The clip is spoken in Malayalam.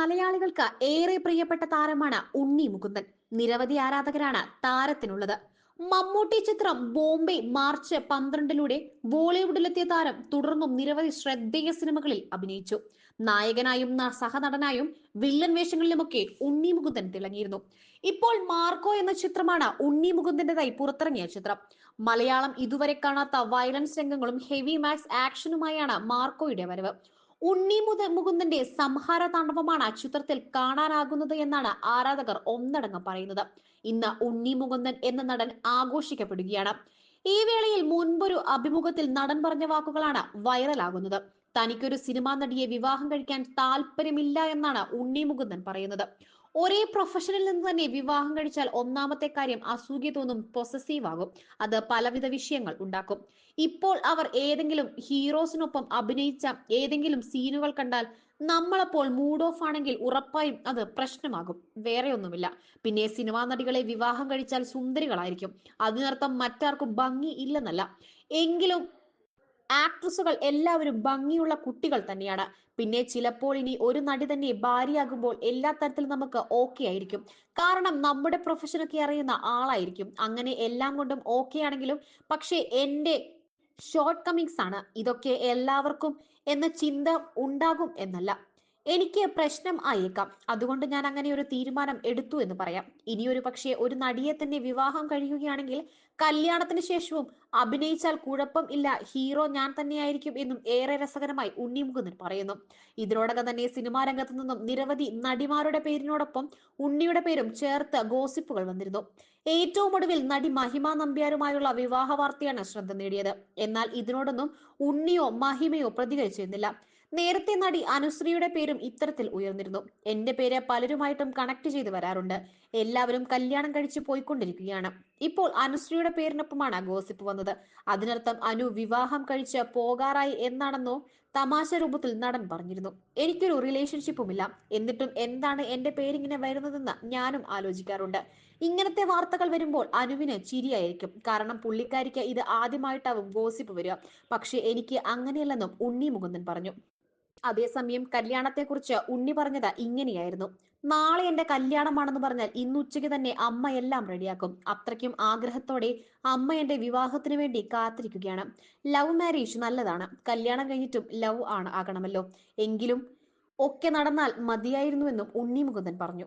മലയാളികൾക്ക് ഏറെ പ്രിയപ്പെട്ട താരമാണ് ഉണ്ണി മുകുന്ദൻ. നിരവധി ആരാധകരാണ് താരത്തിനുള്ളത്. മമ്മൂട്ടി ചിത്രം ബോംബെ മാർച്ച് പന്ത്രണ്ടിലൂടെ ബോളിവുഡിലെത്തിയ താരം തുടർന്നും നിരവധി ശ്രദ്ധേയ സിനിമകളിൽ അഭിനയിച്ചു. നായകനായും സഹനടനായും വില്ലൻ വേഷങ്ങളിലുമൊക്കെ ഉണ്ണി മുകുന്ദൻ തിളങ്ങിയിരുന്നു. ഇപ്പോൾ മാർക്കോ എന്ന ചിത്രമാണ് ഉണ്ണി മുകുന്ദന്റേതായി പുറത്തിറങ്ങിയ ചിത്രം. മലയാളം ഇതുവരെ കാണാത്ത വയലൻസ് രംഗങ്ങളും ഹെവി മാക്സ് ആക്ഷനുമായാണ് മാർക്കോയുടെ വരവ്. ഉണ്ണി മുത മുകുന്ദന്റെ സംഹാര താണ്ഡവമാണ് ചിത്രത്തിൽ കാണാനാകുന്നത് എന്നാണ് ആരാധകർ ഒന്നടങ്കം പറയുന്നത്. ഇന്ന് ഉണ്ണി മുകുന്ദൻ എന്ന നടൻ ആഘോഷിക്കപ്പെടുകയാണ്. ഈ വേളയിൽ മുൻപൊരു അഭിമുഖത്തിൽ നടൻ പറഞ്ഞ വാക്കുകളാണ് വൈറലാകുന്നത്. തനിക്കൊരു സിനിമാ നടിയെ വിവാഹം കഴിക്കാൻ താല്പര്യമില്ല എന്നാണ് ഉണ്ണി മുകുന്ദൻ പറയുന്നത്. ഒരേ പ്രൊഫഷനിൽ നിന്ന് തന്നെ വിവാഹം കഴിച്ചാൽ ഒന്നാമത്തെ കാര്യം അസൂയ തോന്നും പൊസസീവ് ആകും. അത് പലവിധ വിഷയങ്ങൾ ഉണ്ടാക്കും. ഇപ്പോൾ അവർ ഏതെങ്കിലും ഹീറോസിനൊപ്പം അഭിനയിച്ച ഏതെങ്കിലും സീനുകൾ കണ്ടാൽ നമ്മളപ്പോൾ മൂഡ് ഓഫ് ആണെങ്കിൽ ഉറപ്പായും അത് പ്രശ്നമാകും. വേറെ ഒന്നുമില്ല. പിന്നെ സിനിമാ നടികളെ വിവാഹം കഴിച്ചാൽ സുന്ദരികളായിരിക്കും. അതിനർത്ഥം മറ്റാർക്കും ഭംഗി ഇല്ലെന്നല്ല. എങ്കിലും ആക്ട്രസുകൾ എല്ലാവരും ഭംഗിയുള്ള കുട്ടികൾ തന്നെയാണ്. പിന്നെ ചിലപ്പോൾ ഇനി ഒരു നടി തന്നെ ഭാര്യയാകുമ്പോൾ എല്ലാ തരത്തിലും നമുക്ക് ഓക്കെ ആയിരിക്കും. കാരണം നമ്മുടെ പ്രൊഫഷനൊക്കെ അറിയുന്ന ആളായിരിക്കും. അങ്ങനെ എല്ലാം കൊണ്ടും ഓക്കെ ആണെങ്കിലും പക്ഷേ എന്റെ ഷോർട്ട് കമ്മിങ്സ് ആണ്. ഇതൊക്കെ എല്ലാവർക്കും എന്ന ചിന്ത ഉണ്ടാകും എന്നല്ല. എനിക്ക് പ്രശ്നം ആയേക്കാം. അതുകൊണ്ട് ഞാൻ അങ്ങനെ ഒരു തീരുമാനം എടുത്തു എന്ന് പറയാം. ഇനിയൊരു പക്ഷേ ഒരു നടിയെ തന്നെ വിവാഹം കഴിയുകയാണെങ്കിൽ കല്യാണത്തിന് ശേഷവും അഭിനയിച്ചാൽ കുഴപ്പം ഇല്ല. ഹീറോ ഞാൻ തന്നെയായിരിക്കും എന്നും ഏറെ രസകരമായി ഉണ്ണിമുകുന്ദൻ പറയുന്നു. ഇതിനോടകം തന്നെ സിനിമാ രംഗത്തു നിന്നും നിരവധി നടിമാരുടെ പേരിനോടൊപ്പം ഉണ്ണിയുടെ പേരും ചേർത്ത് ഗോസിപ്പുകൾ വന്നിരുന്നു. ഏറ്റവും ഒടുവിൽ നടി മഹിമ നമ്പ്യാരുമായുള്ള വിവാഹ വാർത്തയാണ് ശ്രദ്ധ നേടിയത്. എന്നാൽ ഇതിനോടൊന്നും ഉണ്ണിയോ മഹിമയോ പ്രതികരിച്ചിരുന്നില്ല. നേരത്തെ നടി അനുശ്രീയുടെ പേരും ഇത്തരത്തിൽ ഉയർന്നിരുന്നു. എന്റെ പേര് പലരുമായിട്ടും കണക്ട് ചെയ്ത് വരാറുണ്ട്. എല്ലാവരും കല്യാണം കഴിച്ചു പോയിക്കൊണ്ടിരിക്കുകയാണ്. ഇപ്പോൾ അനുശ്രീയുടെ പേരിനൊപ്പമാണ് ഗോസിപ്പ് വന്നത്. അതിനർത്ഥം അനു വിവാഹം കഴിച്ച് പോകാറായി എന്നാണെന്നോ തമാശ രൂപത്തിൽ നടൻ പറഞ്ഞിരുന്നു. എനിക്കൊരു റിലേഷൻഷിപ്പുമില്ല എന്നിട്ടും എന്താണ് എന്റെ പേരിങ്ങനെ വരുന്നതെന്ന് ഞാനും ആലോചിക്കാറുണ്ട്. ഇങ്ങനത്തെ വാർത്തകൾ വരുമ്പോൾ അനുവിന് ചിരിയായിരിക്കും. കാരണം പുള്ളിക്കാരിക്ക് ഇത് ആദ്യമായിട്ടാവും ഗോസിപ്പ് വരിക. പക്ഷെ എനിക്ക് അങ്ങനെയല്ലെന്നും ഉണ്ണി മുകുന്ദൻ പറഞ്ഞു. അതേസമയം കല്യാണത്തെക്കുറിച്ച് ഉണ്ണി പറഞ്ഞത് ഇങ്ങനെയായിരുന്നു. നാളെ എന്റെ കല്യാണമാണെന്ന് പറഞ്ഞാൽ ഇന്ന് ഉച്ചയ്ക്ക് തന്നെ അമ്മ എല്ലാം റെഡിയാക്കും. അത്രയ്ക്കും ആഗ്രഹത്തോടെ അമ്മ എന്റെ വിവാഹത്തിന് വേണ്ടി കാത്തിരിക്കുകയാണ്. ലവ് മാരേജ് നല്ലതാണ്. കല്യാണം കഴിഞ്ഞിട്ടും ലവ് ആണ് ആകണമല്ലോ. എങ്കിലും ഒക്കെ നടന്നാൽ മതിയായിരുന്നുവെന്നും ഉണ്ണി മുകുന്ദൻ പറഞ്ഞു.